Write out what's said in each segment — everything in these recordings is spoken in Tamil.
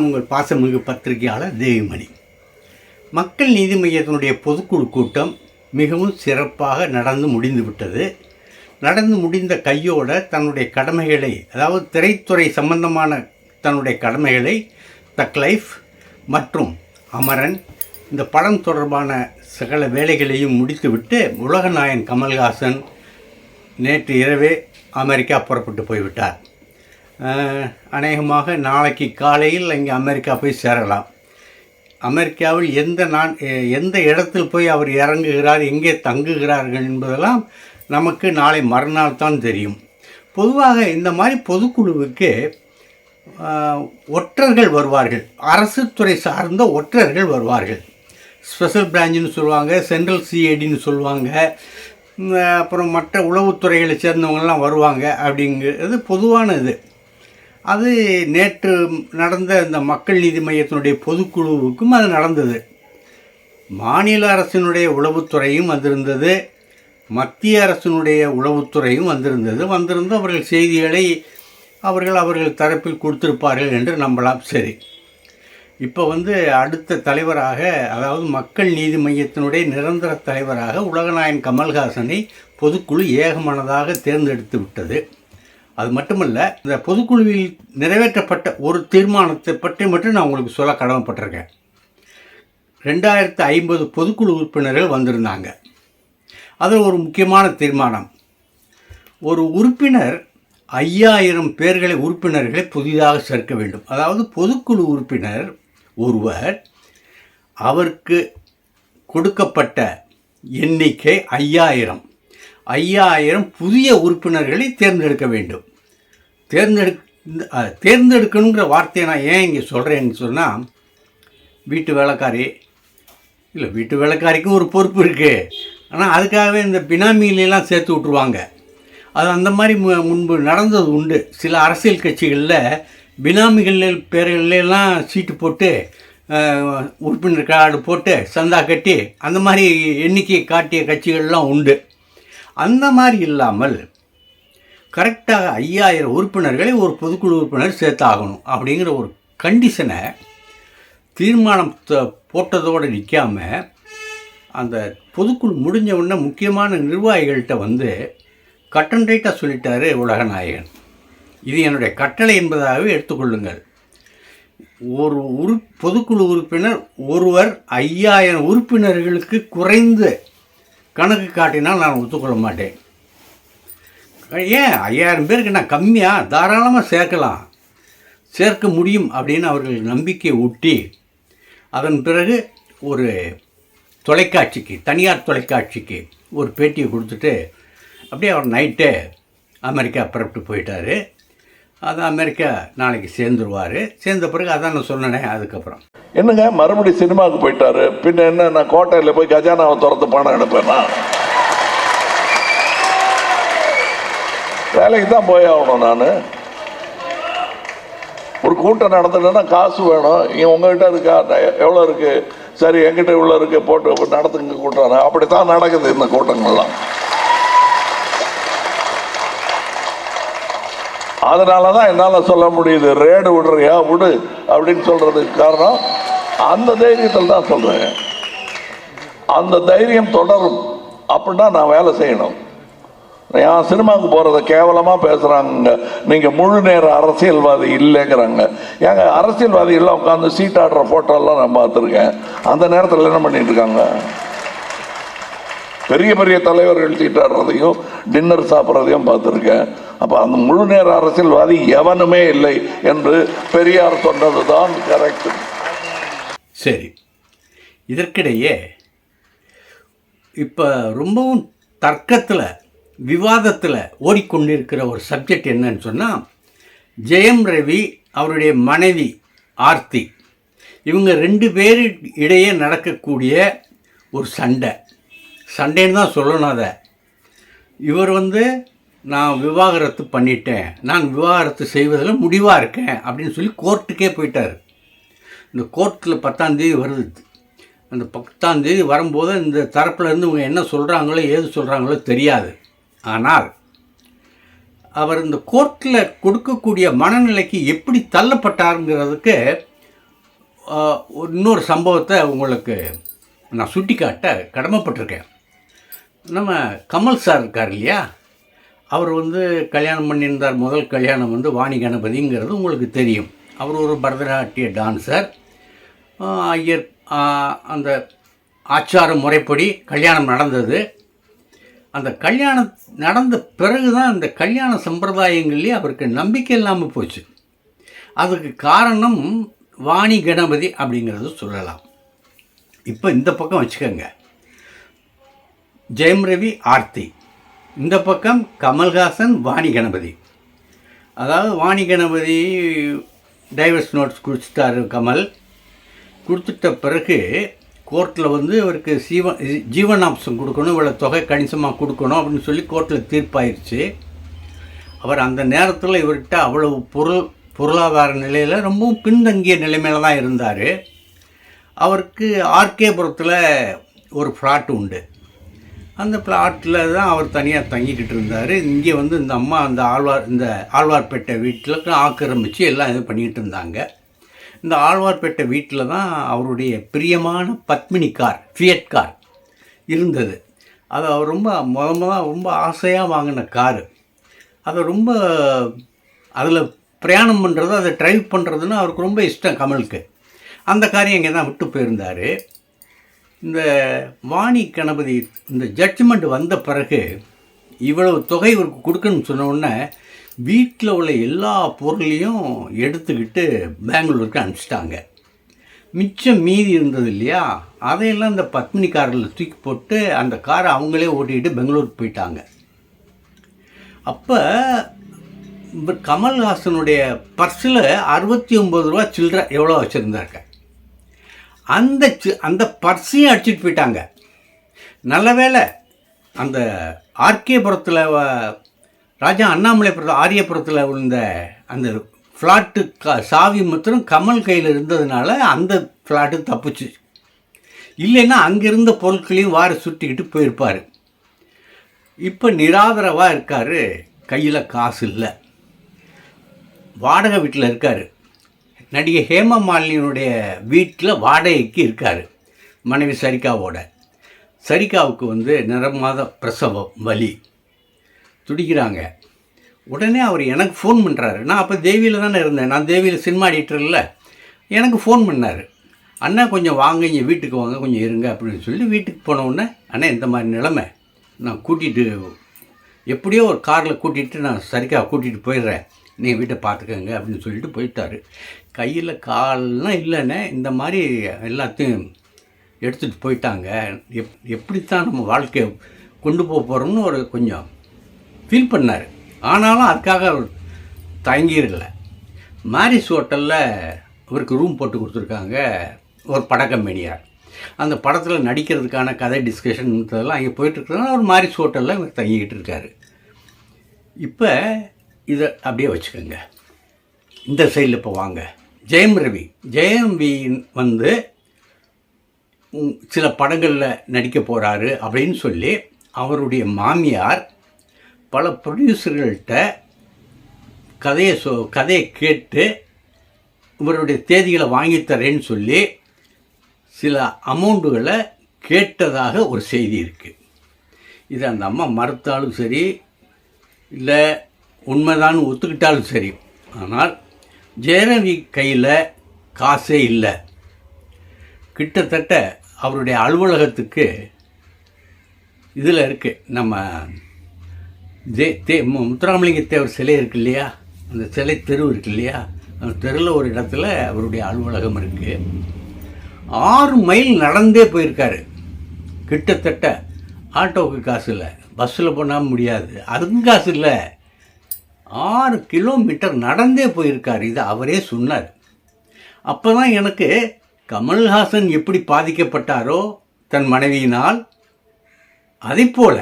நான் உங்கள் பாசமிகு பத்திரிகையாளர் தேவிமணி. மக்கள் நீதி மையத்தினுடைய பொதுக்குழு கூட்டம் மிகவும் சிறப்பாக நடந்து முடிந்துவிட்டது. நடந்து முடிந்த கையோட தன்னுடைய கடமைகளை அதாவது திரைத்துறை சம்பந்தமான தன்னுடைய கடமைகளை தக் லைஃப் மற்றும் அமரன் இந்த படம் தொடர்பான சகல வேலைகளையும் முடித்துவிட்டு உலகநாயன் கமல்ஹாசன் நேற்று இரவே அமெரிக்கா புறப்பட்டு போய்விட்டார். அநேகமாக நாளைக்கு காலையில் இங்கே அமெரிக்கா போய் சேரலாம். அமெரிக்காவில் எந்த நான் எந்த இடத்தில் போய் அவர் இறங்குகிறார் எங்கே தங்குகிறார்கள் என்பதெல்லாம் நமக்கு நாளை மறுநாள் தான் தெரியும். பொதுவாக இந்த மாதிரி பொதுக்குழுவுக்கு ஒற்றர்கள் வருவார்கள். அரசு துறை சார்ந்த ஒற்றர்கள் வருவார்கள். ஸ்பெஷல் பிரான்ச்சுன்னு சொல்லுவாங்க சென்ட்ரல் சிஐடின்னு சொல்லுவாங்க அப்புறம் மற்ற உளவுத்துறைகளை சேர்ந்தவங்கெல்லாம் வருவாங்க அப்படிங்கிறது பொதுவானது. அது நேற்று நடந்த இந்த மக்கள் நீதி மையத்தினுடைய பொதுக்குழுவுக்கும் அது நடந்தது. மாநில அரசினுடைய உளவுத்துறையும் வந்திருந்தது. மத்திய அரசினுடைய உளவுத்துறையும் வந்திருந்தது. வந்திருந்து அவர்கள் செய்திகளை அவர்கள் அவர்கள் தரப்பில் கொடுத்திருப்பார்கள் என்று நம்பலாம். சரி. இப்போ வந்து அடுத்த தலைவராக அதாவது மக்கள் நீதி மையத்தினுடைய நிரந்தர தலைவராக உலகநாயகன் கமல்ஹாசனை பொதுக்குழு ஏகமனதாக தேர்ந்தெடுத்து விட்டது. அது மட்டுமல்ல இந்த பொதுக்குழுவில் நிறைவேற்றப்பட்ட ஒரு தீர்மானத்தை பற்றி மட்டும் நான் உங்களுக்கு சொல்ல கடமைப்பட்டிருக்கேன். ரெண்டாயிரத்து ஐம்பது பொதுக்குழு உறுப்பினர்கள் வந்திருந்தாங்க. அதில் ஒரு முக்கியமான தீர்மானம். ஒரு உறுப்பினர் ஐயாயிரம் பேர்களை உறுப்பினர்களை புதிதாக சேர்க்க வேண்டும். அதாவது பொதுக்குழு உறுப்பினர் ஒருவர் அவருக்கு கொடுக்கப்பட்ட எண்ணிக்கை ஐயாயிரம். ஐயாயிரம் புதிய உறுப்பினர்களை தேர்ந்தெடுக்க வேண்டும். தேர்ந்தெடுக் தேர்ந்தெடுக்கணுங்கிற வார்த்தையை நான் ஏன் இங்கே சொல்கிறேன்னு சொன்னால் வீட்டு வேலைக்காரி இல்லை வீட்டு வேலைக்காரிக்கும் ஒரு பொறுப்பு இருக்குது ஆனால் அதுக்காகவே இந்த பினாமியிலெல்லாம் சேர்த்து விட்ருவாங்க அது அந்த மாதிரி மு- முன்பு நடந்தது உண்டு. சில அரசியல் கட்சிகளில் பினாமிகள் பேர்களெல்லாம் சீட்டு போட்டு உறுப்பினர் கார்டு போட்டு சந்தா கட்டி அந்த மாதிரி எண்ணிக்கையை காட்டிய கட்சிகள்லாம் உண்டு. அந்த மாதிரி இல்லாமல் கரெக்டாக ஐயாயிரம் உறுப்பினர்களை ஒரு பொதுக்குழு உறுப்பினர் சேர்த்தாகணும் அப்படிங்கிற ஒரு கண்டிஷனை தீர்மானம் போட்டதோடு நிற்காம அந்த பொதுக்குழு முடிஞ்ச உடனே முக்கியமான நிர்வாகிகள்கிட்ட வந்து கட்டன் ரைட்டாக சொல்லிட்டாரு உலகநாயகன் இது என்னுடைய கட்டளை என்பதாகவே எடுத்துக்கொள்ளுங்கள். ஒரு உறு பொதுக்குழு உறுப்பினர் ஒருவர் ஐயாயிரம் உறுப்பினர்களுக்கு குறைந்து கணக்கு காட்டினால் நான் ஒத்துக்கொள்ள மாட்டேன். ஏன்? ஐயாயிரம் பேருக்கு நான் கம்மியாக தாராளமாக சேர்க்கலாம். சேர்க்க முடியும் அப்படின்னு அவர்கள் நம்பிக்கை ஊட்டி அதன் பிறகு ஒரு தொலைக்காட்சிக்கு தனியார் தொலைக்காட்சிக்கு ஒரு பேட்டியை கொடுத்துட்டு அப்படியே அவர் நைட்டே அமெரிக்கா புறப்பட்டு போயிட்டார். அது அமெரிக்கா நாளைக்கு சேர்ந்துருவார். சேர்ந்த பிறகு அதான் நான் சொன்னேனே அதுக்கப்புறம். என்னங்க மறுபடியும் சினிமாவுக்கு போயிட்டாரு. பின்ன என்ன நான் கோட்டையில் போய் கஜானாவை துரத்து பணம் எடுப்பேனா? வேலைக்கு தான் போய் ஆகணும் நான். ஒரு கூட்டம் நடத்துனா காசு வேணும். இங்கே உங்ககிட்ட இருக்கா? எவ்வளோ இருக்குது சரி என்கிட்ட இவ்வளோ இருக்குது போட்டு நடத்துங்க கூட்டம். அப்படித்தான் நடக்குது இந்த கூட்டங்கள்லாம். அதனால தான் என்னால் சொல்ல முடியுது. ரேடு விடுறியா? விடு. அப்படின்னு சொல்கிறதுக்கு காரணம் அந்த தைரியத்தில் தான் சொல்கிறேன் அந்த தைரியம் தொடரும். அப்படின்னா நான் வேலை செய்யணும். நான் சினிமாவுக்கு போகிறத கேவலமாக பேசுகிறாங்க நீங்கள் முழு நேர அரசியல்வாதி இல்லைங்கிறாங்க. ஏங்க அரசியல்வாதிகள்லாம் உட்காந்து சீட்டாடுற ஃபோட்டோலாம் நான் பார்த்துருக்கேன். அந்த நேரத்தில் என்ன பண்ணிட்டு இருக்காங்க? பெரிய பெரிய தலைவர்கள் சீட்டாடுறதையும் டின்னர் சாப்பிட்றதையும் பார்த்துருக்கேன். அப்போ அந்த முழு நேர அரசியல்வாதி எவனுமே இல்லை என்று பெரியார் சொன்னது தான் கரெக்ட் சரி. இதற்கிடையே இப்போ ரொம்பவும் தர்க்கத்தில் விவாதத்தில் ஓடிக்கொண்டிருக்கிற ஒரு சப்ஜெக்ட் என்னன்னு சொன்னால் ஜெயம் ரவி அவருடைய மனைவி ஆர்த்தி. இவங்க ரெண்டு பேரு இடையே நடக்கக்கூடிய ஒரு சண்டை. சண்டைன்னு தான் சொல்லணும் அதை. இவர் வந்து நான் விவாகரத்து பண்ணிட்டேன். நான் விவாகரத்து செய்வதில் முடிவாக இருக்கேன் அப்படின்னு சொல்லி கோர்ட்டுக்கே போயிட்டார். இந்த கோர்ட்டில் பத்தாந்தேதி வருது அந்த பத்தாந்தேதி வரும்போது இந்த தரப்புலேருந்து இவங்க என்ன சொல்கிறாங்களோ ஏது சொல்கிறாங்களோ தெரியாது. ஆனால் அவர் இந்த கோர்ட்டில் கொடுக்கக்கூடிய மனநிலைக்கு எப்படி தள்ளப்பட்டாருங்கிறதுக்கு இன்னொரு சம்பவத்தை உங்களுக்கு நான் சுட்டிக்காட்ட கடமைப்பட்டிருக்கேன். நம்ம கமல் சார் இருக்கார் இல்லையா? அவர் வந்து கல்யாணம் பண்ணியிருந்தார். முதல் கல்யாணம் வந்து வாணி கணபதிங்கிறது உங்களுக்கு தெரியும். அவர் ஒரு பரதநாட்டிய டான்சர் ஐயர் அந்த ஆச்சார முறைப்படி கல்யாணம் நடந்தது. அந்த கல்யாணம் நடந்த பிறகு தான் அந்த கல்யாண சம்பிரதாயங்கள்லேயே அவருக்கு நம்பிக்கை இல்லாமல் போச்சு. அதுக்கு காரணம் வாணி கணபதி அப்படிங்கிறது சொல்லலாம். இப்போ இந்த பக்கம் வச்சுக்கோங்க. ஜெயம் ரவி ஆர்த்தி. இந்த பக்கம் கமல்ஹாசன் வாணி கணபதி. அதாவது வாணி கணபதி டைவர்ஸ் நோட்ஸ் கொடுத்துட்டாரு கமல். கொடுத்துட்ட பிறகு கோர்ட்டில் வந்து இவருக்கு சீவ ஜீவனாம்சம் கொடுக்கணும் இவ்வளோ தொகை கணிசமாக கொடுக்கணும் அப்படின்னு சொல்லி கோர்ட்டில் தீர்ப்பாயிருச்சு. அவர் அந்த நேரத்தில் இவர்கிட்ட அவ்வளவு பொருள் பொருளாதார நிலையில் ரொம்பவும் பின்தங்கிய நிலைமையில தான் இருந்தார். அவருக்கு ஆர்கேபுரத்தில் ஒரு ஃப்ளாட் உண்டு. அந்த பிளாட்டில் தான் அவர் தனியாக தங்கிக்கிட்டு இருந்தார். இங்கே வந்து இந்த அம்மா அந்த ஆழ்வார் இந்த ஆழ்வார்பேட்டை வீட்டில் ஆக்கிரமித்து எல்லாம் இது பண்ணிக்கிட்டு இருந்தாங்க. இந்த ஆழ்வார்பேட்டை வீட்டில் தான் அவருடைய பிரியமான பத்மினி கார் ஃபியட் கார் இருந்தது. அது அவர் ரொம்ப முத முத ரொம்ப ஆசையாக வாங்கின காரு. அதை ரொம்ப அதில் பிரயாணம் பண்ணுறது அதை ட்ரைவ் பண்ணுறதுன்னு அவருக்கு ரொம்ப இஷ்டம் கமலுக்கு. அந்த காரியம் இங்கே தான் விட்டு போயிருந்தார். இந்த வாணி கணபதி இந்த ஜட்ஜ்மெண்ட் வந்த பிறகு இவ்வளவு தொகை இவருக்கு கொடுக்கணும்னு சொன்ன உடனே வீட்டில் உள்ள எல்லா பொருளையும் எடுத்துக்கிட்டு பெங்களூருக்கு அனுப்பிச்சிட்டாங்க. மிச்சம் மீதி இருந்தது இல்லையா? அதையெல்லாம் இந்த பத்மினி காரில் தூக்கி போட்டு அந்த காரை அவங்களே ஓட்டிகிட்டு பெங்களூருக்கு போயிட்டாங்க. அப்போ கமல்ஹாசனுடைய பர்ஸில் அறுபத்தி ஒம்பது ரூபா சில்லற எவ்வளோ வச்சுருந்தாருக்க அந்த அந்த பர்ஸையும் அடிச்சிட்டு போயிட்டாங்க. நல்ல வேளை அந்த ஆர்கேபுரத்தில் ராஜா அண்ணாமலைபுரத்தில் ஆரியபுரத்தில் விழுந்த அந்த ஃப்ளாட்டு க சாவி மாத்திரம் கமல் கையில் இருந்ததுனால அந்த ஃப்ளாட்டு தப்புச்சு. இல்லைன்னா அங்கே இருந்த பொருட்களையும் வாரி சுட்டிக்கிட்டு போயிருப்பார். இப்போ நிராதரவாக இருக்கார் கையில் காசு இல்லை. வாடகை வீட்டில் இருக்கார். நடிகை ஹேமா மாலினியினுடைய வீட்டில் வாடகைக்கு இருக்கார் மனைவி சரிகாவோட. சரிகாவுக்கு வந்து நிறமாத பிரசவம் வலி. துடிக்கிறாங்க. உடனே அவர் எனக்கு ஃபோன் பண்ணுறாரு நான் அப்போ தேவியில் தானே இருந்தேன். நான் தேவியில் சினிமா எடிட்டரில் எனக்கு ஃபோன் பண்ணார். அண்ணா கொஞ்சம் வாங்க இங்கே வீட்டுக்கு வாங்க கொஞ்சம் இருங்க அப்படின்னு சொல்லி வீட்டுக்கு போனவுடனே அண்ணா இந்த மாதிரி நிலமை. நான் கூட்டிகிட்டு எப்படியோ ஒரு காரில் கூட்டிகிட்டு நான் சரிக்காக கூட்டிகிட்டு போயிடுறேன். நீங்கள் வீட்டை பார்த்துக்கங்க அப்படின்னு சொல்லிட்டு போயிட்டாரு. கையில் கால்லாம் இல்லைண்ணே இந்த மாதிரி எல்லாத்தையும் எடுத்துகிட்டு போயிட்டாங்க. எப் எப்படித்தான் நம்ம வாழ்க்கையை கொண்டு போக போகிறோம்னு ஒரு கொஞ்சம் ஃபீல் பண்ணார். ஆனாலும் அதுக்காக அவர் தயங்கிடல மாரிஸ் ஹோட்டலில் அவருக்கு ரூம் போட்டு கொடுத்துருக்காங்க ஒரு பட கம்பெனியார் அந்த படத்தில் நடிக்கிறதுக்கான கதை டிஸ்கஷன் இதெல்லாம் அங்கே போயிட்டுருக்கிறதுனால அவர் மாரிஸ் ஹோட்டலில் இவர் தங்கிக்கிட்டு இருக்காரு. இப்போ இதை அப்படியே வச்சுக்கோங்க. இந்த சைடில் இப்போ வாங்க. ஜெயம் ரவி. ஜெயம் ரவி வந்து சில படங்களில் நடிக்க போகிறாரு அப்படின்னு சொல்லி அவருடைய மாமியார் பல ப்ரொடியூசர்கள்ட்ட கதையை சொ கதையை கேட்டு இவருடைய தேதிகளை வாங்கித் தரேன்னு சொல்லி சில அமௌண்ட்டுகளை கேட்டதாக ஒரு செய்தி இருக்குது இது அந்த அம்மா மறுத்தாலும் சரி இல்லை உண்மைதான்னு ஒத்துக்கிட்டாலும் சரி ஆனால் ஜெயரவி கையில் காசே இல்லை. கிட்டத்தட்ட அவருடைய அலுவலகத்துக்கு இதில் இருக்குது நம்ம தே தே மு- முத்துராமலிங்க தேவர் சிலை இருக்கு இல்லையா? அந்த சிலை தெரு இருக்கு இல்லையா? அந்த தெருவில் ஒரு இடத்துல அவருடைய அலுவலகம் இருக்குது ஆறு மைல் நடந்தே போயிருக்காரு. கிட்டத்தட்ட ஆட்டோவுக்கு காசு இல்லை. பஸ்ஸில் போனால் முடியாது. அதுக்கும் காசு இல்லை. ஆறு கிலோமீட்டர் நடந்தே போயிருக்கார். இது அவரே சொன்னார். அப்போ தான் எனக்கு கமல்ஹாசன் எப்படி பாதிக்கப்பட்டாரோ தன் மனைவியினால் அதைப்போல்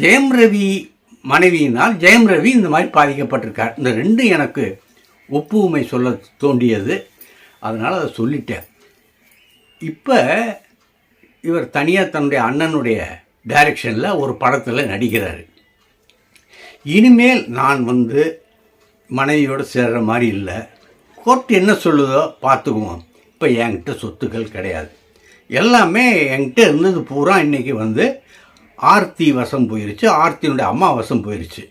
ஜெயம் ரவி மனைவியினால் ஜெயம் ரவி இந்த மாதிரி பாதிக்கப்பட்டிருக்கார். இந்த ரெண்டும் எனக்கு ஒப்புமை சொல்ல தோண்டியது அதனால் அதை சொல்லிட்டேன். இப்போ இவர் தனியாக தன்னுடைய அண்ணனுடைய டைரக்ஷனில் ஒரு படத்தில் நடிக்கிறாரு. இனிமேல் நான் வந்து மனைவியோடு சேர்ற மாதிரி இல்லை. கோர்ட் என்ன சொல்லுதோ பார்த்துக்குவோம். இப்போ என்கிட்ட சொத்துக்கள் கிடையாது. எல்லாமே என்கிட்ட இருந்தது பூரா இன்றைக்கி வந்து ஆர்த்தி வசம் போயிருச்சு. ஆர்த்தியினுடைய அம்மா வசம் போயிருச்சு.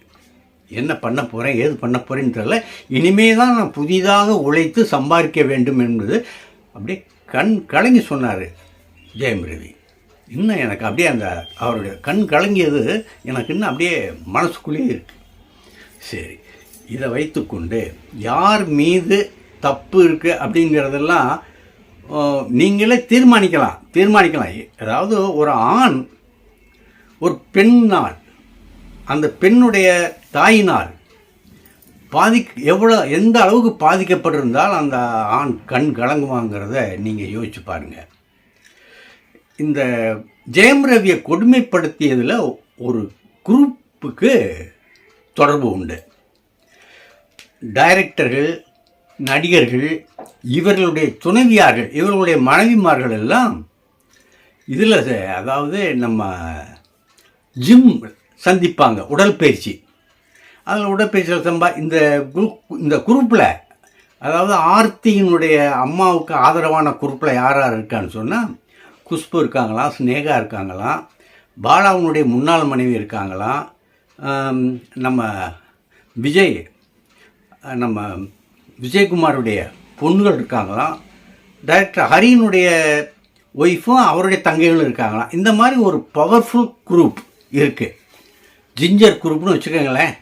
என்ன பண்ண போகிறேன் ஏது பண்ண போகிறேன்னு தெரியல. இனிமே தான் நான் புதிதாக உழைத்து சம்பாதிக்க வேண்டும் என்பது அப்படியே கண் கலங்கி சொன்னார் ஜெயம் ரவி இன்னும் எனக்கு அப்படியே அந்த அவருடைய கண் கலங்கியது எனக்கு இன்னும் அப்படியே மனசுக்குள்ளேயே இருக்குது சரி இதை வைத்துக்கொண்டு யார் மீது தப்பு இருக்குது அப்படிங்கிறதெல்லாம் நீங்களே தீர்மானிக்கலாம் தீர்மானிக்கலாம். அதாவது ஒரு ஆண் ஒரு பெண்ணால் அந்த பெண்ணுடைய தாயினால் பாதி எவ்வளோ எந்த அளவுக்கு பாதிக்கப்பட்டிருந்தால் அந்த ஆண் கண் கலங்குவாங்கிறத நீங்கள் யோசிச்சு பாருங்கள் இந்த ஜெயம் ரவியை கொடுமைப்படுத்தியதில் ஒரு குரூப்புக்கு தொடர்பு உண்டு. டைரக்டர்கள் நடிகர்கள் இவர்களுடைய துணைவியார்கள் இவர்களுடைய மனைவிமார்கள் எல்லாம் இதில் அதாவது நம்ம ஜிம் சந்திப்பாங்க உடற்பயிற்சி. அதில் உடற்பயிற்சியில் சம்பா இந்த குரூப் இந்த குரூப்பில் அதாவது ஆர்த்தியினுடைய அம்மாவுக்கு ஆதரவான குரூப்பில் யார் யார் இருக்கான்னு சொன்னால் குஷ்பு இருக்காங்களாம் ஸ்னேகா இருக்காங்களாம் பாலாவுனுடைய முன்னாள் மனைவி இருக்காங்களாம் நம்ம விஜய் நம்ம விஜயகுமாருடைய பொண்ணுகள் இருக்காங்களாம் டைரக்டர் ஹரியினுடைய ஒய்ஃபும் அவருடைய தங்கைகளும் இருக்காங்களாம். இந்த மாதிரி ஒரு பவர்ஃபுல் குரூப் இருக்குது ஜிஞ்சர் குரூப்னு வச்சுக்கோங்களேன்.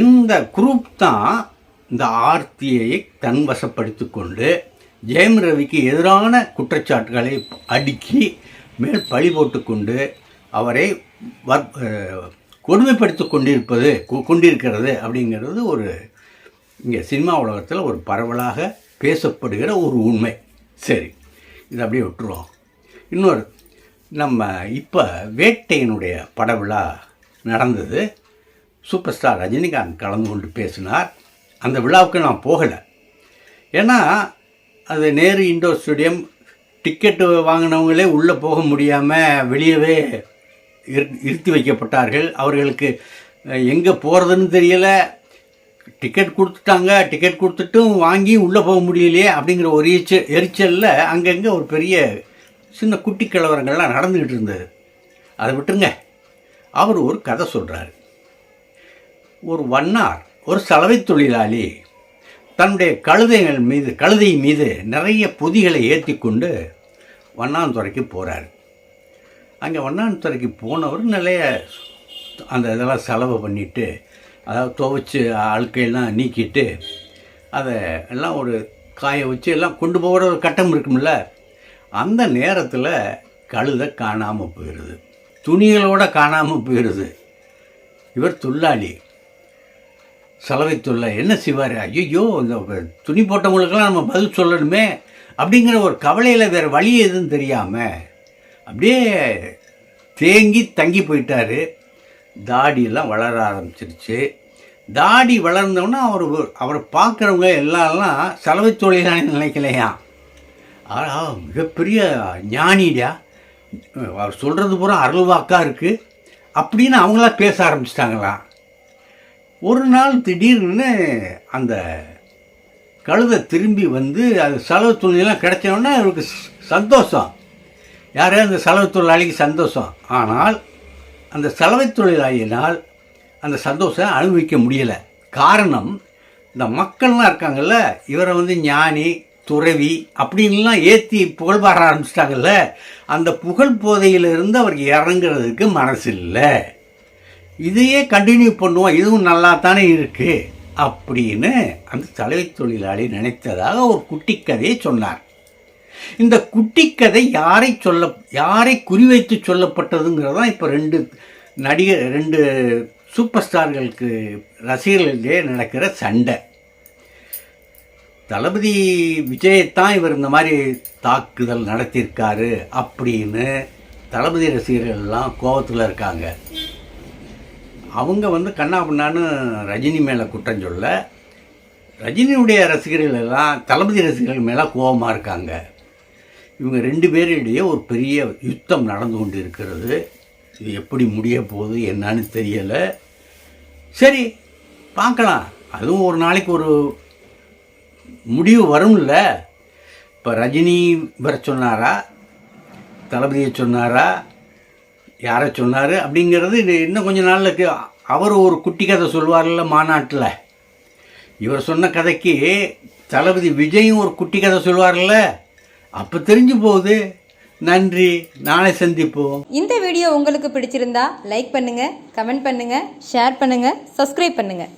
இந்த குரூப் தான் இந்த ஆர்த்தியை தன் வசப்படுத்தி கொண்டு ஜெயம் ரவிக்கு எதிரான குற்றச்சாட்டுகளை அடுக்கி மேல் பழி போட்டுக்கொண்டு அவரை வர் கொடுமைப்படுத்தி கொண்டிருப்பது கொ- கொண்டிருக்கிறது அப்படிங்கிறது ஒரு இங்கே சினிமா உலகத்தில் ஒரு பரவலாக பேசப்படுகிற ஒரு உண்மை. சரி இதை அப்படியே விட்டுருவோம். இன்னொரு நம்ம இப்போ வேட்டையினுடைய படவிழா நடந்தது. சூப்பர் ஸ்டார் ரஜினிகாந்த் கலந்து கொண்டு பேசினார். அந்த விழாவுக்கு நான் போகலை. ஏன்னா அது நேரு இண்டோர் ஸ்டேடியம் டிக்கெட்டு வாங்கினவங்களே உள்ளே போக முடியாமல் வெளியவே இரு- இருத்தி வைக்கப்பட்டார்கள். அவர்களுக்கு எங்கே போகிறதுன்னு தெரியலை. டிக்கெட் கொடுத்துட்டாங்க. டிக்கெட் கொடுத்துட்டும் வாங்கி உள்ளே போக முடியலையே அப்படிங்கிற ஒரு எரிச்சல் எரிச்சலில் அங்கங்கே ஒரு பெரிய சின்ன குட்டி கலவரங்கள்லாம் நடந்துக்கிட்டு இருந்தது. அதை விட்டுருங்க. அவர் ஒரு கதை சொல்கிறார் ஒரு வண்ணார் ஒரு சலவை தொழிலாளி தன்னுடைய கழுதைகள் மீது கழுதை மீது நிறைய பொதிகளை ஏற்றி கொண்டு வண்ணாந்துறைக்கு போகிறார் அங்கே வண்ணாந்துறைக்கு போனவர் நிறைய அந்த இதெல்லாம் செலவு பண்ணிவிட்டு அதாவது துவைச்சு அழுக்கையெல்லாம் நீக்கிட்டு அதை எல்லாம் ஒரு காய வச்சு எல்லாம் கொண்டு போகிற ஒரு கட்டம் இருக்கும்ல அந்த நேரத்தில் கழுதை காணாமல் போயிடுது துணிகளோடு காணாமல் போயிடுது இவர் தொழிலாளி. சலவைத்துள்ள என்ன செய்வார்? ஐயோ இந்த துணி போட்டவங்களுக்கெல்லாம் நம்ம பதில் சொல்லணுமே அப்படிங்கிற ஒரு கவலையில் வேறு வழி எதுவும் தெரியாமல் அப்படியே தேங்கி தங்கி போயிட்டாரு. தாடியெல்லாம் வளர ஆரம்பிச்சிருச்சு. தாடி வளர்ந்தோன்னா அவர் அவரை பார்க்குறவங்க எல்லாம் சலவை தொழிலாளி நினைக்கலையாம் ஆனால் மிகப்பெரிய ஞானிடா. அவர் சொல்கிறது பூரா அருள்வாக்காக இருக்குது அப்படின்னு அவங்களாம் பேச ஆரம்பிச்சிட்டாங்களாம். ஒரு நாள் திடீர்னு அந்த கழுதை திரும்பி வந்து அது செலவு துணியெல்லாம் கிடைச்சோடனே அவருக்கு சந்தோஷம். யாரையும் அந்த செலவு தொழிலாளிக்கு சந்தோஷம். ஆனால் அந்த செலவை தொழிலாளியினால் அந்த சந்தோஷம் அனுபவிக்க முடியலை. காரணம் இந்த மக்கள்லாம் இருக்காங்கல்ல இவரை வந்து ஞானி துறவி அப்படின்லாம் ஏற்றி புகழ் பாட ஆரம்பிச்சிட்டாங்கல்ல அந்த புகழ் போதையிலிருந்து அவருக்கு இறங்குறதுக்கு மனசு இல்லை இதையே கண்டினியூ பண்ணுவோம் இதுவும் நல்லா தானே இருக்குது அப்படின்னு அந்த தலைமை தொழிலாளி நினைத்ததாக ஒரு குட்டி கதையை சொன்னார். இந்த குட்டி கதை யாரை சொல்ல யாரை குறிவைத்து சொல்லப்பட்டதுங்கிறது தான் இப்போ ரெண்டு நடிகர் ரெண்டு சூப்பர் ஸ்டார்களுக்கு ரசிகர்களிடையே நடக்கிற சண்டை. தளபதி விஜயத்தான் இவர் இந்த மாதிரி தாக்குதல் நடத்தியிருக்காரு அப்படின்னு தளபதி ரசிகர்கள்லாம் கோபத்தில் இருக்காங்க. அவங்க வந்து கண்ணா பண்ணான்னு ரஜினி மேலே குற்றம் சொல்ல ரஜினியுடைய ரசிகர்கள் எல்லாம் தளபதி ரசிகர்கள் மேலே கோபமாக இருக்காங்க. இவங்க ரெண்டு பேரிடையே ஒரு பெரிய யுத்தம் நடந்து கொண்டு இருக்கிறது இது எப்படி முடிய போகுது என்னன்னு தெரியலை. சரி பார்க்கலாம். அதுவும் ஒரு நாளைக்கு ஒரு முடிவு வரும்ல? இப்போ ரஜினி வர சொன்னாரா? தளபதியை சொன்னாரா? யாரை சொன்னார் அப்படிங்கிறது இது இன்னும் கொஞ்ச நாளில் அவர் ஒரு குட்டி கதை சொல்வார்ல மாநாட்டில். இவர் சொன்ன கதைக்கு தளபதி விஜயும் ஒரு குட்டி கதை சொல்வார்ல அப்போ தெரிஞ்சு போகுது. நன்றி. நாளை சந்திப்போம். இந்த வீடியோ உங்களுக்கு பிடிச்சிருந்தா லைக் பண்ணுங்கள் கமெண்ட் பண்ணுங்கள் ஷேர் பண்ணுங்கள் சப்ஸ்கிரைப் பண்ணுங்கள்